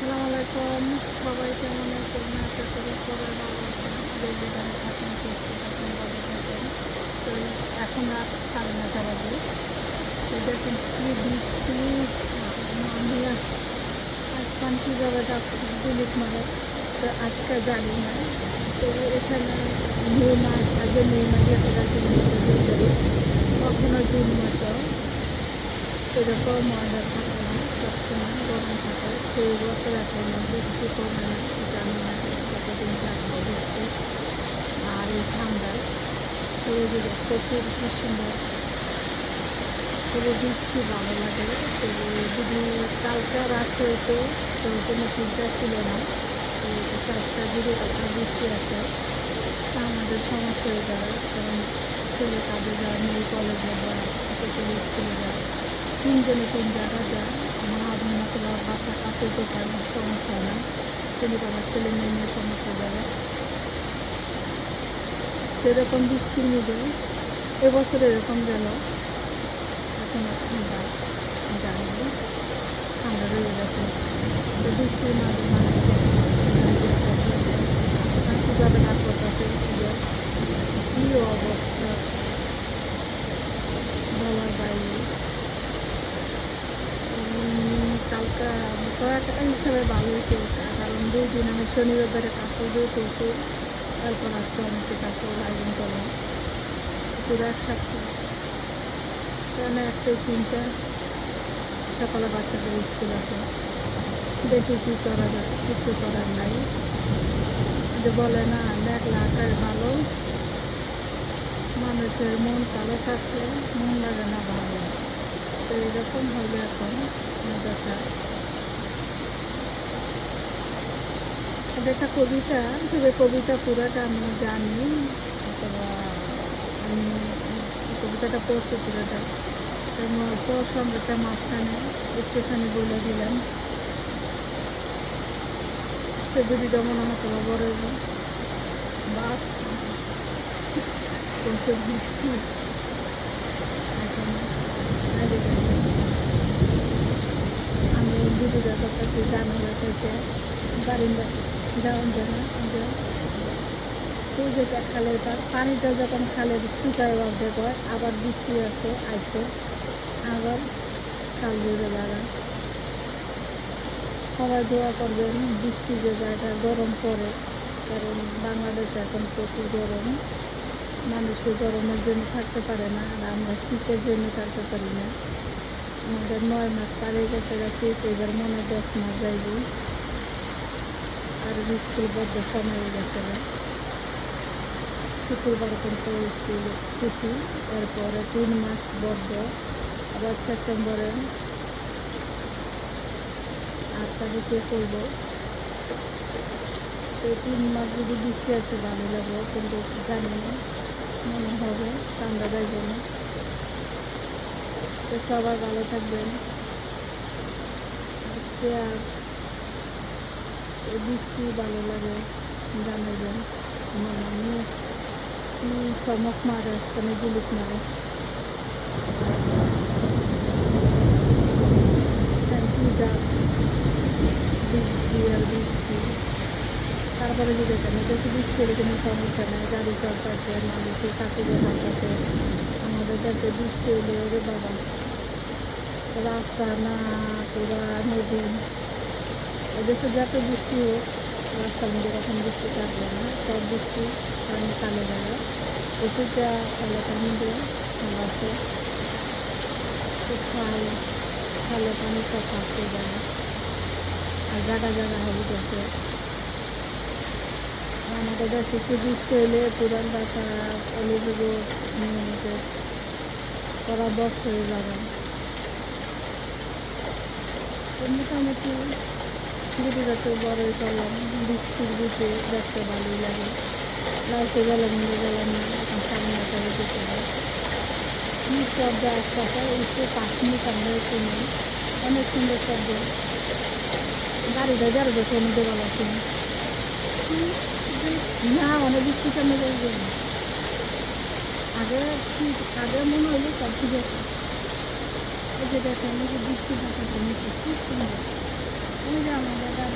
আসসালামু আলাইকুম। সবাই কেমন আছেন? আশা করি সবাই ভালো আছেন। যে যেখানে থাকেন সুস্থ থাকেন ভালো থাকেন তো এখন রাত সাড়ে নটা বাজে। তো দেখুন কি বৃষ্টি আসমান কীভাবে দিলিপ মারে তো আজকে জানি না। তো এখানে মে মাস, আগে মে মাসে কখনো জুন মাসেও। এরকম ওয়েদার থাকে সেই বছর বৃষ্টি কমে না জানি না আর এই ঠান্ডায় শরীরে প্রচুর কি সুন্দর তবে বৃষ্টি ভালো লাগে তো যদি কালকে রাত্রে তো তো কোনো চিন্তা না তো চারটা দিকে একটা বৃষ্টি আছে তা আমাদের সমস্যা হয়ে যাবে কারণ ছেলে কাজে যায় মেয়ে কলেজে যায় তিনজনে তিন জায়গা যায় আদমি মতলা বাচ্চা কাছে যেতে সমস্যা না। ছেলে বাবার ছেলে মেয়ে সমস্যা যাবে সেরকম বৃষ্টির মধ্যে এবছর এরকম গেল, এখন জানি ঠান্ডা রয়ে গেছে। বৃষ্টির মাঝে মাঝে কীভাবে কাজ করতেছে কী অবস্থা বলার বাইরে উম, কালকে কয়েকটা হিসাবে ভালো হয়েছে কারণ দুই দিন আমি শনিবার কাপড় দিয়ে তুলছি তারপর আজকে অনেকে কাপড় আয়োজন করলাম। পুরো একসাথে কেন একটা তিনটা, সকালে বাচ্চাদের স্কুল আছে। দেখি কী করা যায়, কিছু করার নাই। যে বলে না মেঘলা আকাশ ভালো, মানুষের মন কালো থাকলে মন লাগে না ভালো। তো এরকম হলে এখন দেখা একটা কবিতা, তবে কবিতা পুরোটা আমি জানি। অথবা আমি কবিতাটা পড়ছি পুরোটা। তোর সঙ্গেটা মাঝখানে একটুখানি বলে দিলাম। সে দিদিটা মনে হতো বড় বাস প্রচুর বৃষ্টি। গেছে। আমি দিদিদের কাছে জানা থেকে বারিন্দা জন্য যে খালের পার, পানিটা যখন খালের শুকায় অর্ধেক হয় আবার বৃষ্টি আসে আসে, আবার খাল জুড়ে লাগান সবাই দোয়া করবেন বৃষ্টি যে জায়গা গরম পড়ে, কারণ বাংলাদেশে এখন প্রচুর গরম। মানুষের গরমের জন্য থাকতে পারে না, আর আমরা শীতের জন্য থাকতে পারি না। আমাদের নয় মাস পারে গেছে গেছে এবার মনে দশ মাস যাইব। আর স্কুল বদ্ধ সময় গেছে। শুক্রবার পর্যন্ত স্কুল ছুটি এরপরে তিন মাস বদ্ধ, আবার সেপ্টেম্বরে আট তারিখে করব। এই তিন মাস যদি বৃষ্টি আছে ভালো লাগবে, কিন্তু জানি না, মনে হবে, ঠান্ডা যাইব না। তো সবাই ভালো থাকবেন। আজকে আর বৃষ্টি ভালো লাগে জানাবেন আমার আমি কি চমক মারে কোনো গুলিক মারে। তারপরে যদি এখানে বেশি বৃষ্টি হলে কোনো সমস্যা নেই, গাড়ি চলতেছে মানুষের কাছে যাচ্ছে আমাদের কাছে বৃষ্টি হলে ওরে বাবা, রাস্তা না, পুরা নদী। এদেশে যত বৃষ্টি হোক রাস্তার মধ্যে কখন বৃষ্টি থাকবে না, সব বৃষ্টি পানি কালে যাবে প্রতিটা এলাকার মধ্যে আছে। খাল, খালে পানি সব থাকতে যাবে। আর জায়গা জায়গা হয়ে গেছে আমাদের দেশে একটু বৃষ্টি হলে পুরান ঢাকা অলিযুগ নিয়মিত করা বস হয়ে যাবে। মোটামুটি ভিডিওটা তো বড়ই করলাম, বৃষ্টির দিতে দেখতে ভালোই লাগে। লাইটে গেলাম, নিয়ে গেলাম এখন সামনে করে যেতে হয় কি শব্দ আশপাশে একটু আমরা একটু নেই, অনেক সুন্দর শব্দ। গাড়িটা যারা দেখে মধ্যে বলা শুনি না। অনেক বৃষ্টি সামনে যাইবে না আগে আগে মনে হলো সব ঠিক আছে। এই যে দেখেন বৃষ্টি দেখা খুব সুন্দর। पूजा में लगा